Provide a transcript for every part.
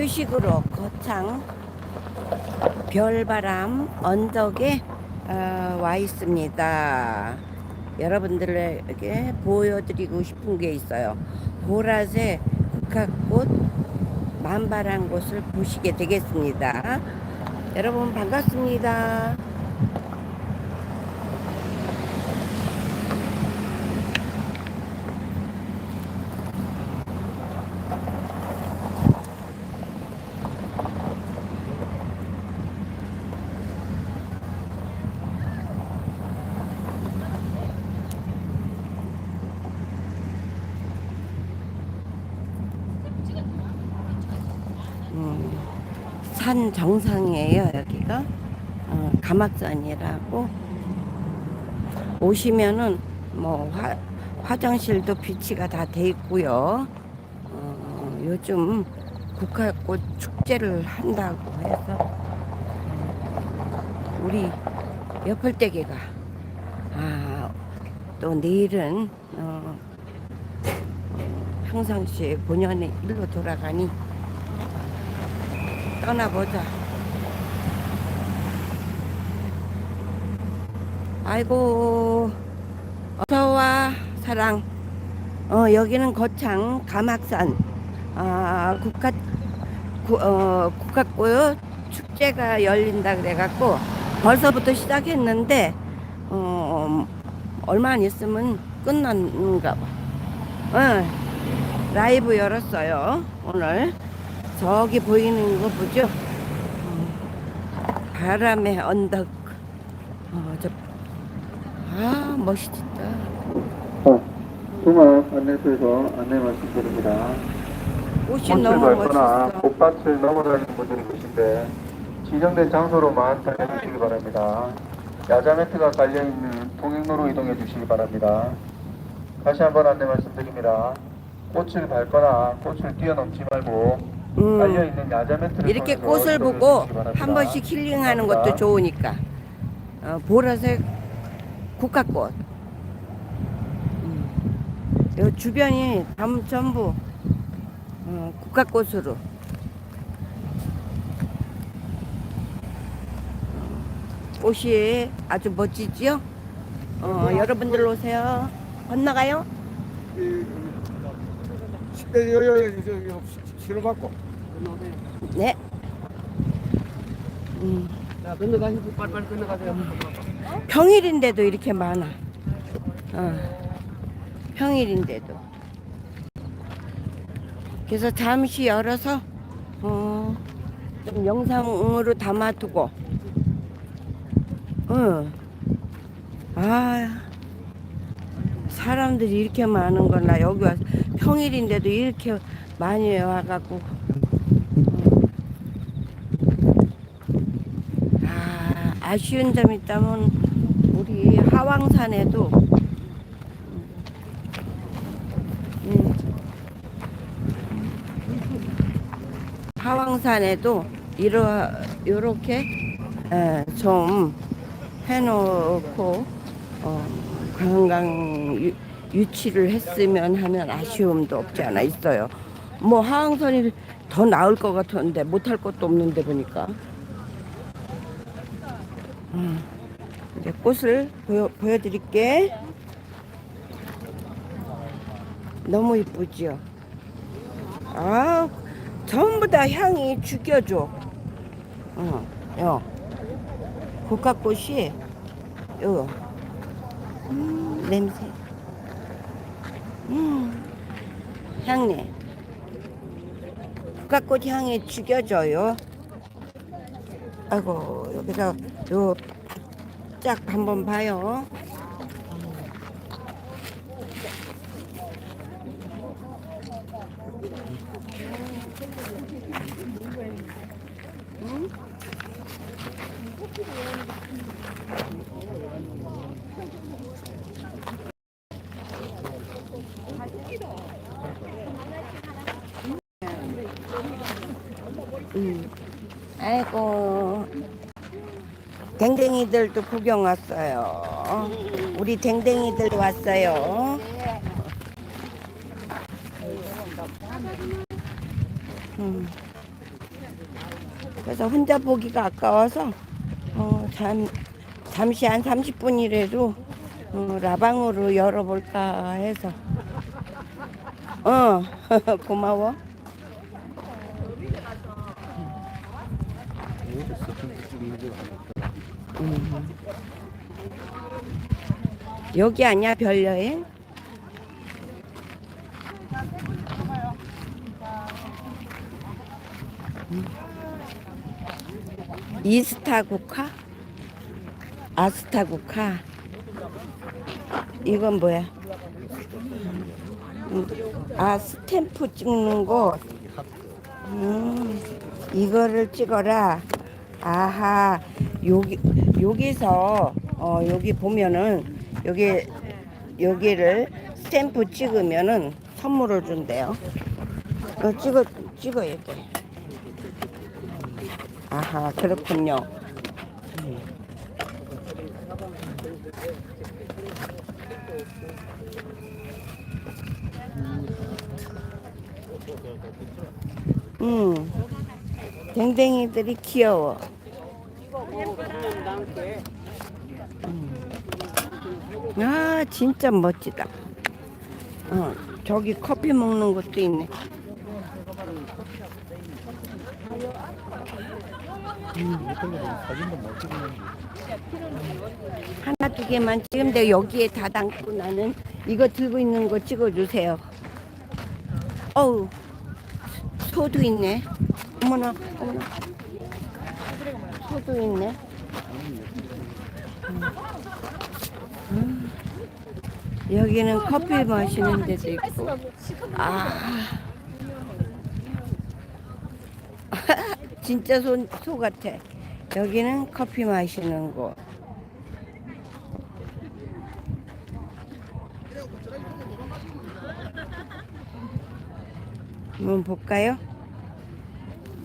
휴식으로 거창 별바람 언덕에 어, 와 있습니다. 여러분들에게 보여드리고 싶은 게 있어요. 보라색 국화꽃 만발한 곳을 보시게 되겠습니다. 여러분 반갑습니다. 산 정상이에요 여기가. 어, 가막산이라고. 오시면은 뭐 화, 화장실도 비치가 다 돼 있고요. 어, 요즘 국화꽃 축제를 한다고 해서 음, 우리 옆을대기가 아, 또 내일은 어, 평상시에 본연의 일로 돌아가니 떠나보자. 아이고, 어서와, 사랑. 어, 여기는 거창 가막산, 아, 국가, 구, 어, 국가꽃 축제가 열린다 그래갖고 벌써부터 시작했는데, 어, 얼마 안 있으면 끝났는가 봐. 어, 라이브 열었어요, 오늘. 저기 보이는 거 보죠? 어, 바람의 언덕. 어, 저, 아, 멋있다. 어, 주말 안내소에서 안내 말씀드립니다. 꽃이 꽃을 너무 밟거나 멋있어. 꽃밭을 넘어다니는 분들이 계신데 지정된 장소로만 달려주시기 바랍니다. 야자 매트가 깔려있는 통행로로 이동해 주시기 바랍니다. 다시 한번 안내 말씀드립니다. 꽃을 밟거나 꽃을 뛰어넘지 말고 음, 이렇게 꽃을 보고. 한 번씩 힐링하는 것도. 좋으니까. 어, 보라색 국화꽃. 음, 요 주변이 전- 전부 어, 국화꽃으로. 꽃이 아주 멋지지요? 어, 여러분들 오세요. 건너가요? 식대 여 네. 음. 자 건너가시고 빨리빨리 건너가세요 평일인데도 이렇게 많아. 어, 평일인데도. 그래서 잠시 열어서 어, 좀 영상으로 담아두고. 어. 아, 사람들이 이렇게 많은 걸나 여기 와서 평일인데도 이렇게 많이 와갖고. 어. 아, 아쉬운 점이 있다면 우리 하왕산에도 음, 하왕산에도 이러 요렇게 에, 좀 해놓고 어, 관광 유, 유치를 했으면 하면 아쉬움도 없지 않아 있어요. 뭐 하왕산이 더 나을 것 같았는데 못할 것도 없는데 보니까. 음, 이제 꽃을 보여, 보여드릴게. 너무 이쁘지요? 아, 전부 다 향이 죽여줘. 어, 요. 국화꽃이, 요. 음, 냄새. 음, 향내. 국화꽃 향이 죽여줘요. 아이고 여기서 요 짝 한번 봐요. 음? 음. 아이고 댕댕이들도 구경 왔어요. 우리 댕댕이들 왔어요. 음. 그래서 혼자 보기가 아까워서 어, 잠, 잠시 한 30분이라도 어, 라방으로 열어볼까 해서 어 고마워 여기 아니야 별여행? 음. 이스타 국화? 아스타 국화? 이건 뭐야? 음, 아 스탬프 찍는 거. 음, 이거를 찍어라. 아하, 여기 여기서 어 여기 보면은 여기 여기를 스탬프 찍으면은 선물을 준대요. 이거 찍어 찍어야 돼. 아하, 그렇군요. 음, 댕댕이들이 귀여워. 아, 진짜 멋지다. 어, 저기 커피 먹는 것도 있네. 하나 두 개만 찍는데 여기에 다 담고 나는 이거 들고 있는 거 찍어주세요. 어우, 소도 있네. 어머나, 어머나. 소도 있네. 음. 음. 여기는 커피 마시는 데도 있고. 아. 진짜 소, 소 같아. 여기는 커피 마시는 곳. 한번 볼까요?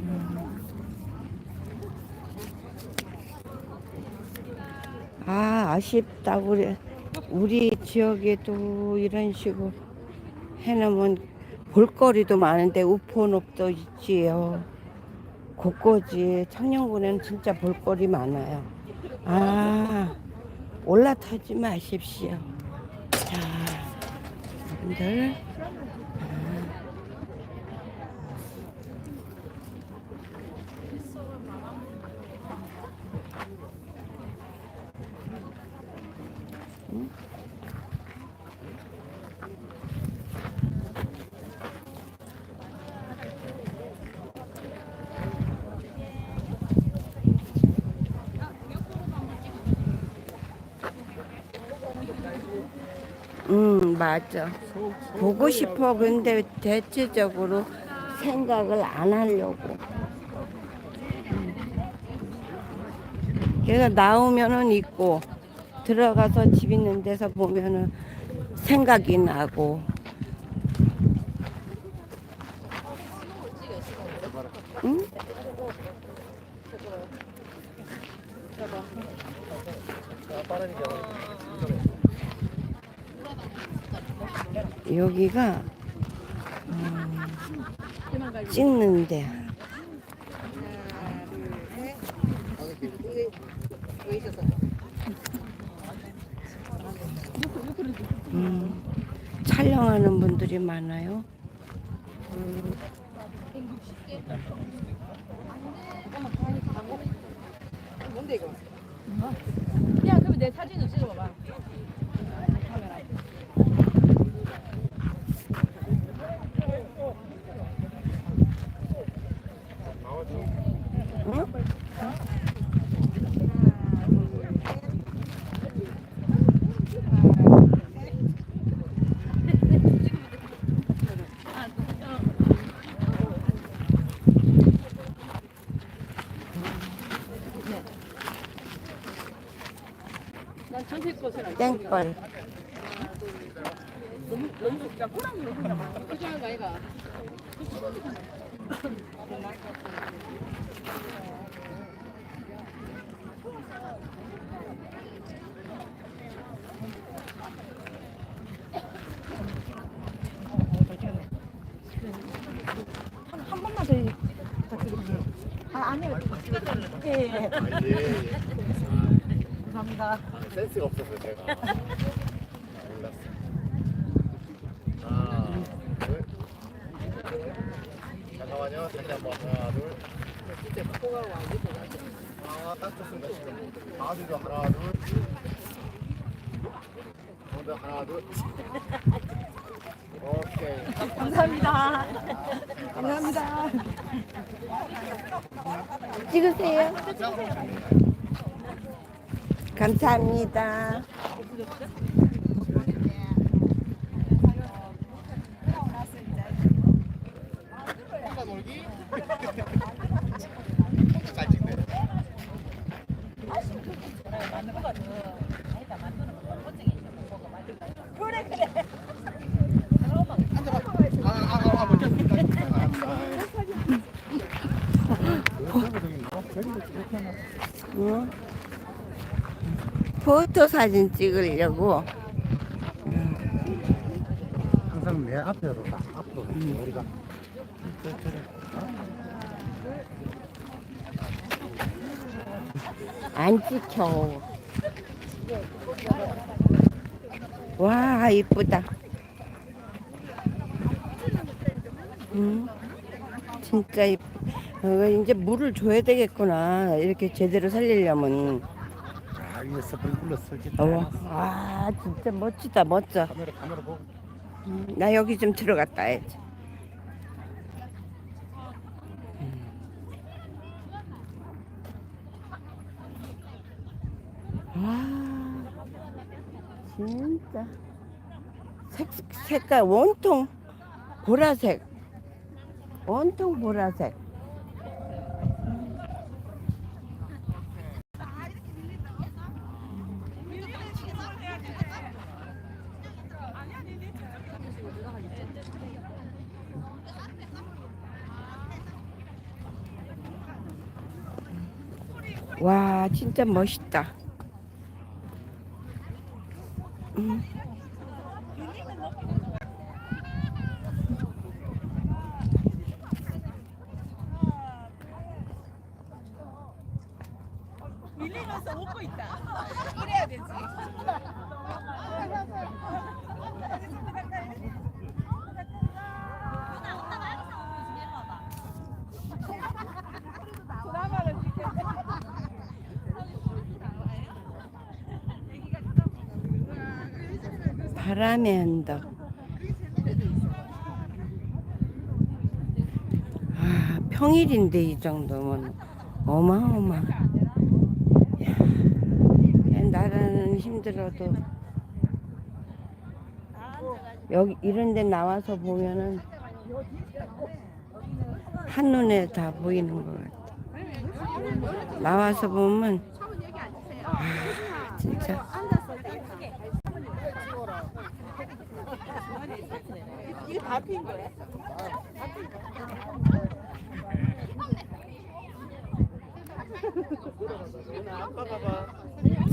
음. 아, 아쉽다. 우리, 우리 지역에도 이런 식으로 해놓으면 볼거리도 많은데 우포늪도 있지요. 곳곳이 청년군에는 진짜 볼거리 많아요. 아, 올라타지 마십시오. 자, 여러분들. 음, 맞아. 보고 싶어. 근데 대체적으로 생각을 안 하려고. 음. 그래서 나오면은 있고, 들어가서 집 있는 데서 보면은 생각이 나고. 응? 여기가 음, 찍는데 음, 촬영하는 분들이 많아요. 뭔데 이거? 야, 그러면 내 사진 좀 찍어봐 아이가? 한, 한 번만 더 부탁드립니다. 아, 아니요. 예, 예. 예. 감사합니다. 센스가 없어서 제가 몰랐어. 하나, 둘. 잠깐만요. 다시 한번 하나, 둘. 아, 딱 좋습니다. 지금 강아지도 하나, 둘. 저도 하나, 둘. 오케이. 감사합니다. 감사합니다. 찍으세요. 감사합니다. 잘 찍네. 아, 아, 아, 아, 먼저. 응? 포토 사진 찍으려고 항상 내 앞으로 가. 앞으로 우리가 안 찍혀. 와 이쁘다. 응? 진짜 이쁘. 어, 이제 물을 줘야 되겠구나. 이렇게 제대로 살리려면. 스프링클러 설치. 어, 아 진짜 멋지다 멋져. 카메라 카메라 보고. 음, 나 여기 좀 들어갔다 해야지. 와, 진짜 색 색깔 원통 보라색, 원통 보라색. 와, 진짜 멋있다. 음. 밀리면서 웃고 있다. 그래야 되지. 바람의 언덕. 아, 평일인데 이 정도면 어마어마. 야, 나라는 힘들어도 여기 이런 데 나와서 보면은 한눈에 다 보이는 것 같아. 나와서 보면 아, 진짜 피인 거야?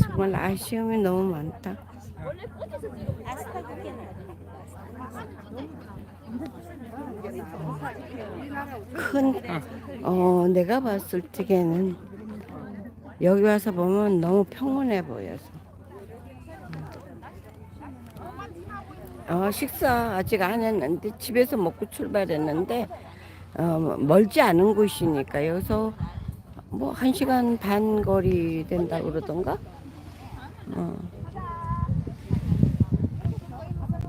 정말 아쉬움이 너무 많다. 큰, 어, 내가 봤을 적에는 여기 와서 보면 너무 평온해 보여서. 어, 식사 아직 안 했는데 집에서 먹고 출발했는데 어, 멀지 않은 곳이니까 여기서 뭐한 시간 반 거리 된다 그러던가. 어.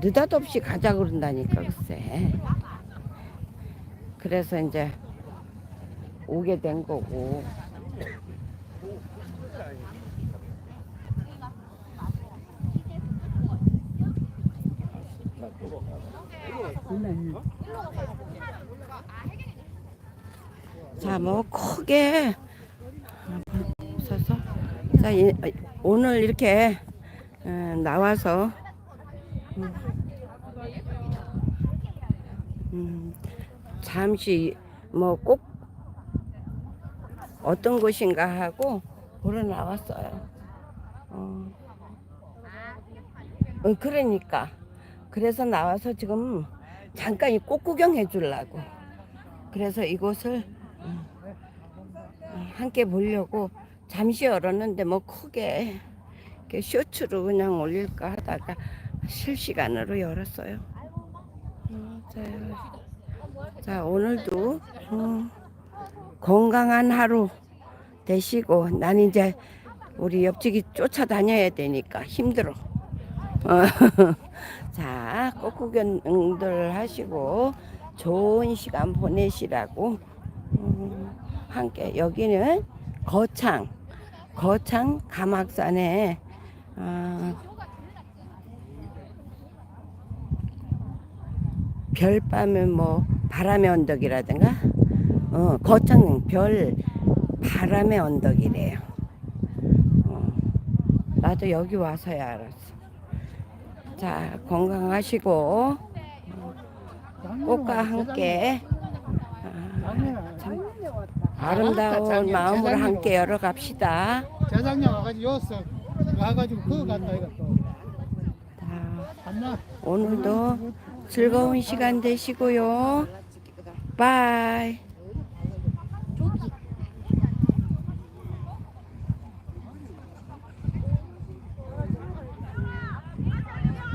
느닷없이 가자 그런다니까 글쎄. 그래서 이제 오게 된 거고. 자, 뭐 크게. 서서. 자 이- 오늘 이렇게 어, 나와서. 음, 음, 잠시 뭐 꼭 어떤 곳인가 하고 보러 나왔어요. 어. 어, 그러니까 그래서 나와서 지금 잠깐 이 꽃 구경해 주려고 그래서 이곳을 음, 함께 보려고 잠시 열었는데 뭐 크게 이렇게 쇼츠로 그냥 올릴까 하다가 실시간으로 열었어요. 어, 자, 자 오늘도 음, 건강한 하루 되시고 난 이제 우리 옆집이 쫓아다녀야 되니까 힘들어. 어, 자, 꽃구경들 하시고 좋은 시간 보내시라고 음, 함께 여기는 거창 거창 가막산에 아, 별밤의 뭐 바람의 언덕이라든가 어, 거창 별 바람의 언덕이래요. 어, 나도 여기 와서야 알았어. 자 건강하시고 꽃과 함께 아, 참 아름다운 마음으로 함께 열어갑시다. 재작년 와가지고 여기서 와가지고 그거 갔다 이거 또. 자, 갔나? 오늘도 즐거운 시간 되시고요. 바이.